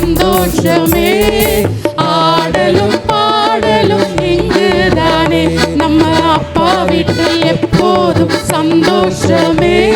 சந்தோஷமே. ஆடலும் பாடலும் இங்குதானே. நம்ம அப்பா வீட்டில் எப்போதும் சந்தோஷமே.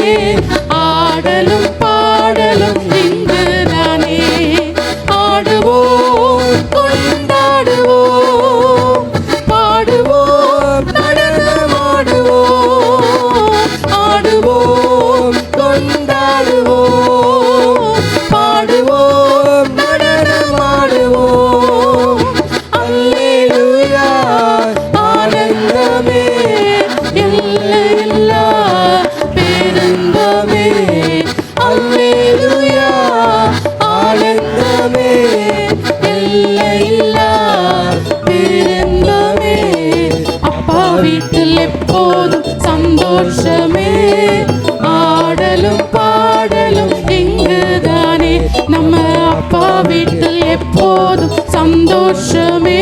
சந்தோஷமே ஆடலும் பாடலும் இங்குதானே. நம்ம அப்பா வீட்டில் எப்போதும் சந்தோஷமே.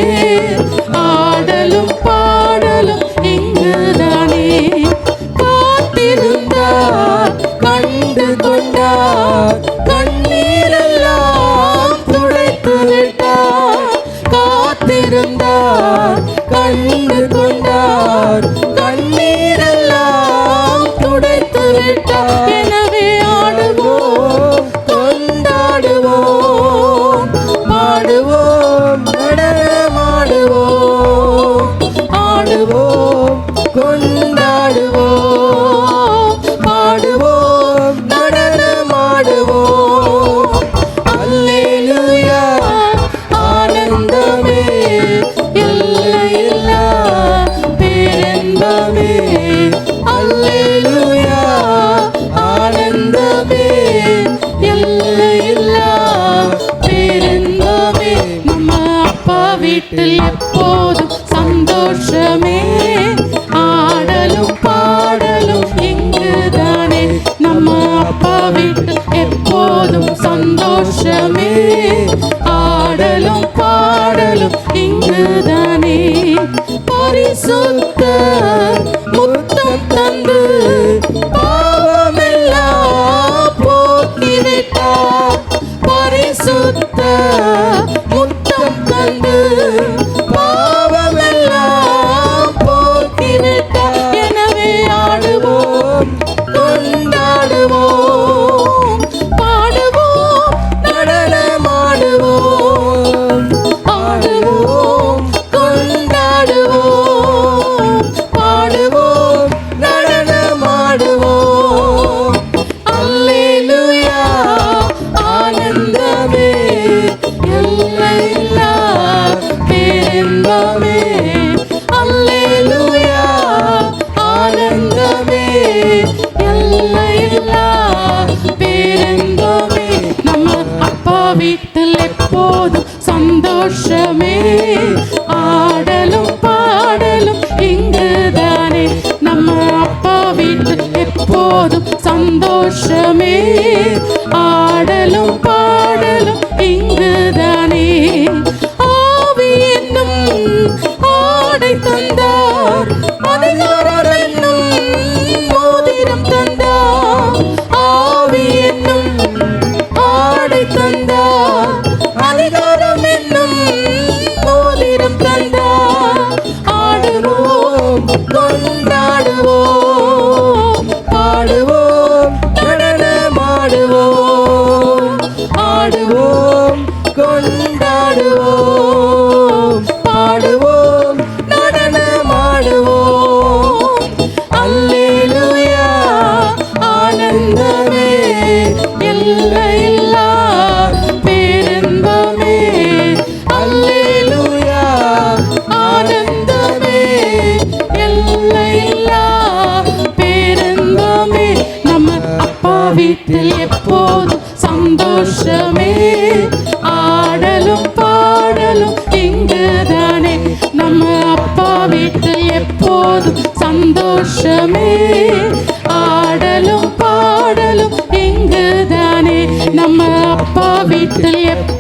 ஆடலும் பாடலும் இங்குதானே. காத்திருந்தார் கண்டு கொண்டார் கண்ணீரெல்லாம் துடைத்து விட்டார். காத்திருந்தார் கண்டு கொண்டார் வீட்டில் எப்போதும் சந்தோஷமே. ஆடலும் பாடலும் இங்குதானே. நம்ம அப்பா வீட்டில் எப்போதும் சந்தோஷமே. ஆடலும் பாடலும் இங்குதானே. பரிசுத்த பேரின்பமே அல்லேலூயா ஆனந்தமே. எல்லையில்லா பேரின்பமே நம்ம அப்பா வீட்டில் எப்போதும் சந்தோஷமே. ஆடலும் பாடலும் இங்குதானே நம்ம அப்பா வீட்டில் எப்போதும் சந்தோஷமே. ஆடலும் ঘর வீட்டில் எப்போதும் சந்தோஷமே. ஆடலும் பாடலும் இங்குதானே. நம்ம அப்பா வீட்டில் எப்போதும் சந்தோஷமே. ஆடலும் பாடலும் இங்குதானே. நம்ம அப்பா வீட்டில் எப்போதும்